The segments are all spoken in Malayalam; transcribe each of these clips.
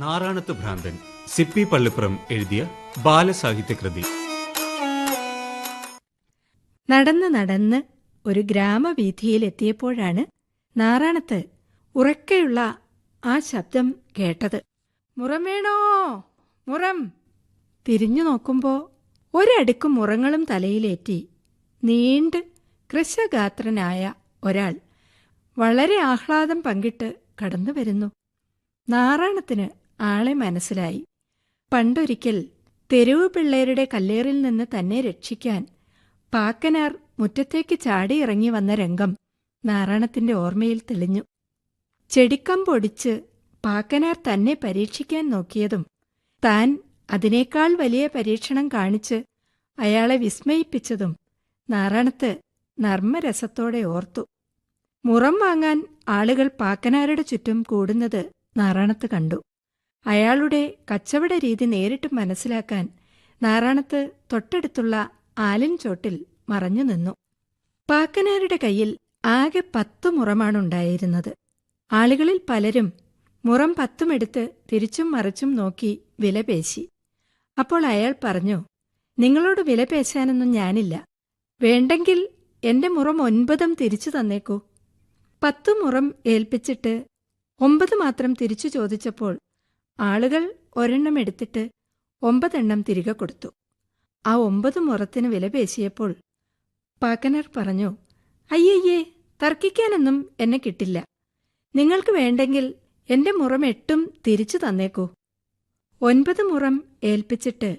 നാറാണത്ത് ഭ്രാന്തൻ സിപ്പി പള്ളിപ്പുറം എഴുതിയ ബാലസാഹിത്യകൃതി നടന്ന് നടന്ന് ഒരു ഗ്രാമവീഥിയിൽ എത്തിയപ്പോഴാണ് നാറാണത്ത് ഉറക്കെയുള്ള ആ ശബ്ദം കേട്ടത്. മുറം വേണോ? മുറം. തിരിഞ്ഞു നോക്കുമ്പോ ഒരടുക്ക് മുറങ്ങളും തലയിലേറ്റി നീണ്ട് കൃശഗാത്രനായ ഒരാൾ വളരെ ആഹ്ലാദം പങ്കിട്ട് കടന്നു വരുന്നു നാറാണത്തിന് ആളെ മനസ്സിലായി. പണ്ടൊരിക്കൽ തെരുവ് പിള്ളേരുടെ കല്ലേറിൽ നിന്ന് തന്നെ രക്ഷിക്കാൻ പാക്കനാർ മുറ്റത്തേക്ക് ചാടിയിറങ്ങി വന്ന രംഗം നാരായണത്തിന്റെ ഓർമ്മയിൽ തെളിഞ്ഞു. ചെടിക്കം പൊടിച്ച് പാക്കനാർ തന്നെ പരീക്ഷിക്കാൻ നോക്കിയതും താൻ അതിനേക്കാൾ വലിയ പരീക്ഷണം കാണിച്ച് അയാളെ വിസ്മയിപ്പിച്ചതും നാരായണത്ത് നർമ്മരസത്തോടെ ഓർത്തു. മുറം വാങ്ങാൻ ആളുകൾ പാക്കനാരുടെ ചുറ്റും കൂടുന്നത് നാരായണത്ത് കണ്ടു. അയാളുടെ കച്ചവട രീതി നേരിട്ട് മനസ്സിലാക്കാൻ നാറാണത്ത് തൊട്ടടുത്തുള്ള ആലിൻ ചോട്ടിൽ മറഞ്ഞു നിന്നു. പാക്കനാരുടെ കയ്യിൽ ആകെ പത്തു മുറമാണുണ്ടായിരുന്നത്. ആളുകളിൽ പലരും മുറം പത്തുമെടുത്ത് തിരിച്ചും മറിച്ചും നോക്കി വിലപേശി അപ്പോൾ അയാൾ പറഞ്ഞു നിങ്ങളോട് വിലപേശാനൊന്നും ഞാനില്ല. വേണ്ടെങ്കിൽ എന്റെ മുറം ഒൻപതും തിരിച്ചു തന്നേക്കൂ. പത്തു മുറം ഏൽപ്പിച്ചിട്ട് ഒമ്പത് മാത്രം തിരിച്ചു ചോദിച്ചപ്പോൾ ആളുകൾ ഒരെണ്ണം എടുത്തിട്ട് ഒമ്പതെണ്ണം തിരികെ കൊടുത്തു. ആ ഒമ്പത് മുറത്തിന് വില പേശിയപ്പോൾ പാക്കനർ പറഞ്ഞു അയ്യയ്യേ തർക്കിക്കാനൊന്നും എന്നെ കിട്ടില്ല. നിങ്ങൾക്ക് വേണ്ടെങ്കിൽ എന്റെ മുറം എട്ടും തിരിച്ചു തന്നേക്കൂ. ഒൻപത് മുറം ഏൽപ്പിച്ചിട്ട്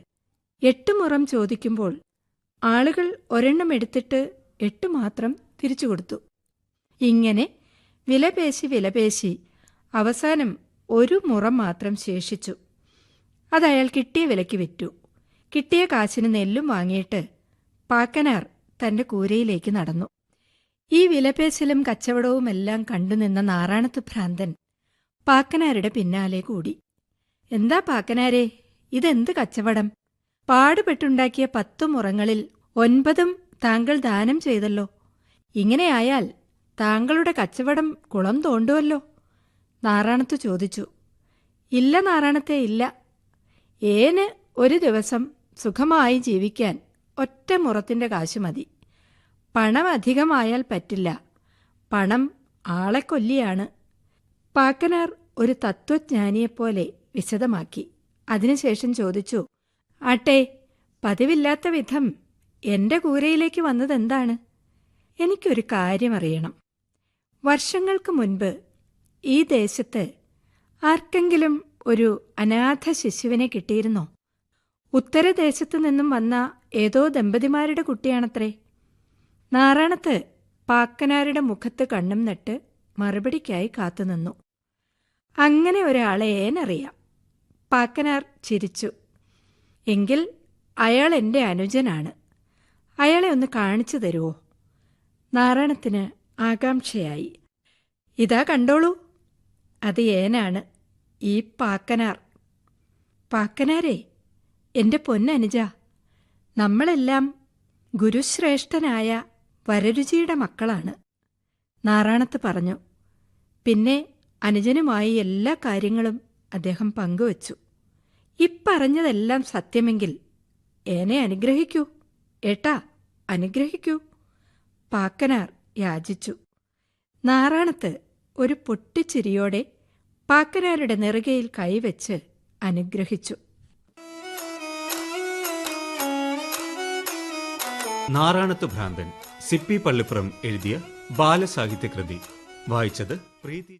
എട്ട് മുറം ചോദിക്കുമ്പോൾ ആളുകൾ ഒരെണ്ണം എടുത്തിട്ട് എട്ട് മാത്രം തിരിച്ചു കൊടുത്തു. ഇങ്ങനെ വിലപേശി വിലപേശി അവസാനം ഒരു മുറം മാത്രം ശേഷിച്ചു. അത് അയാൾ കിട്ടിയ വിലയ്ക്ക് വിറ്റു. കിട്ടിയ കാശിന് നെല്ലും വാങ്ങിയിട്ട് പാക്കനാർ തന്റെ കൂരയിലേക്ക് നടന്നു. ഈ വിലപേശലും കച്ചവടവുമെല്ലാം കണ്ടുനിന്ന നാറാണത്ത് ഭ്രാന്തൻ പാക്കനാരുടെ പിന്നാലെ കൂടി. എന്താ പാക്കനാരെ ഇതെന്ത് കച്ചവടം? പാടുപെട്ടുണ്ടാക്കിയ പത്തു മുറങ്ങളിൽ ഒൻപതും താങ്കൾ ദാനം ചെയ്തല്ലോ. ഇങ്ങനെയായാൽ താങ്കളുടെ കച്ചവടം കുളം തോണ്ടുവല്ലോ. നാറാണത്ത് ചോദിച്ചു. ഇല്ല നാറാണത്തെ ഇല്ല. ഏന് ഒരു ദിവസം സുഖമായി ജീവിക്കാൻ ഒറ്റ മുറത്തിന്റെ കാശ് മതി. പണം അധികമായാൽ പറ്റില്ല. പണം ആളെ കൊല്ലിയാണ്. പാക്കനാർ ഒരു തത്വജ്ഞാനിയെപ്പോലെ വിശദമാക്കി. അതിനുശേഷം ചോദിച്ചു ആട്ടെ പതിവില്ലാത്ത വിധം എന്റെ കൂരയിലേക്ക് വന്നതെന്താണ്? എനിക്കൊരു കാര്യമറിയണം. വർഷങ്ങൾക്ക് മുൻപ് ഈ ദേശത്ത് ആർക്കെങ്കിലും ഒരു അനാഥ ശിശുവിനെ കിട്ടിയിരുന്നോ? ഉത്തരദേശത്തു നിന്നും വന്ന ഏതോ ദമ്പതിമാരുടെ കുട്ടിയാണത്രേ. നാറാണത്ത് പാക്കനാരുടെ മുഖത്ത് കണ്ണും നട്ട് മറുപടിക്കായി കാത്തുനിന്നു അങ്ങനെ ഒരാളെ ഏനറിയാം. പാക്കനാർ ചിരിച്ചു. എങ്കിൽ അയാൾ എന്റെ അനുജനാണ്. അയാളെ ഒന്ന് കാണിച്ചു തരുമോ നാരായണത്തിന് ആകാംക്ഷയായി. ഇതാ കണ്ടോളൂ. അത് ഏനാണ്? ഈ പാക്കനാർ. പാക്കനാരേ എന്റെ പൊന്നനുജ നമ്മളെല്ലാം ഗുരുശ്രേഷ്ഠനായ വരരുചിയുടെ മക്കളാണ്. നാറാണത്ത് പറഞ്ഞു. പിന്നെ അനുജനുമായി എല്ലാ കാര്യങ്ങളും അദ്ദേഹം പങ്കുവച്ചു. ഇപ്പറഞ്ഞതെല്ലാം സത്യമെങ്കിൽ എന്നെ അനുഗ്രഹിക്കൂ? ഏട്ടാ അനുഗ്രഹിക്കൂ. പാക്കനാർ യാചിച്ചു. നാറാണത്ത് ഒരു പൊട്ടിച്ചിരിയോടെ പാക്കനാരുടെ നെറുകയിൽ കൈവച്ച് അനുഗ്രഹിച്ചു. നാറാണത്ത് ഭ്രാന്തൻ സിപ്പി പള്ളിപ്പുറം എഴുതിയ ബാലസാഹിത്യകൃതി. വായിച്ചത് പ്രീതി